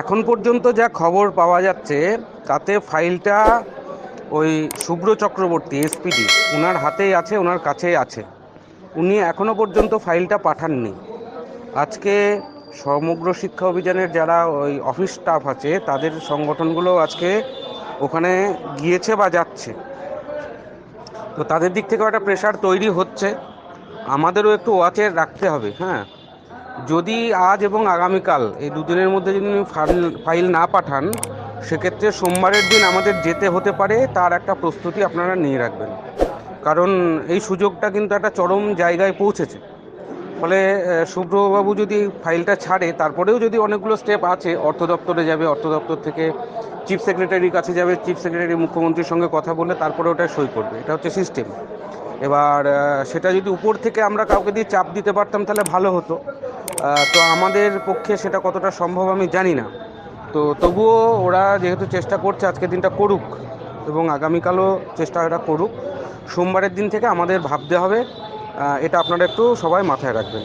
এখন পর্যন্ত যা খবর পাওয়া যাচ্ছে, তাতে ফাইলটা ওই শুভ্র চক্রবর্তী, এসপিডি ওনার হাতেই আছে ওনার কাছেই আছে। উনি এখনও পর্যন্ত ফাইলটা পাঠাননি। আজকে সমগ্র শিক্ষা অভিযানের যারা ওই অফিস স্টাফ আছে, তাদের সংগঠনগুলো আজকে ওখানে গিয়েছে বা যাচ্ছে। তো তাদের দিক থেকেও একটা প্রেশার তৈরি হচ্ছে। আমাদেরও একটু ওয়াচে রাখতে হবে হ্যাঁ? যদি আজ এবং আগামীকাল এই দুদিনের মধ্যে যদি ফাইল ফাইল না পাঠান, সেক্ষেত্রে সোমবারের দিন আমাদের যেতে হতে পারে, তার একটা প্রস্তুতি আপনারা নিয়ে রাখবেন। কারণ এই সুযোগটা কিন্তু একটা চরম জায়গায় পৌঁছেছে। ফলে শুভ্রবাবু যদি ফাইলটা ছাড়ে, তারপরেও যদি অনেকগুলো স্টেপ আছে, অর্থ দপ্তরে যাবে, অর্থ দপ্তর থেকে চিফ সেক্রেটারির কাছে যাবে, চিফ সেক্রেটারি মুখ্যমন্ত্রীর সঙ্গে কথা বলে তারপরে ওটা সই করবে। এটা হচ্ছে সিস্টেম। এবার সেটা যদি উপর থেকে আমরা কাউকে দিয়ে চাপ দিতে পারতাম, তাহলে ভালো হতো। তো আমাদের পক্ষে সেটা কতটা সম্ভব আমি জানি না। তো তবুও ওরা যেহেতু চেষ্টা করছে আজকের দিনটা করুক এবং আগামীকালও চেষ্টা এটা করুক, সোমবারের দিন থেকে আমাদের ভাবতে হবে। এটা আপনারা একটু সবাই মাথায় রাখবেন।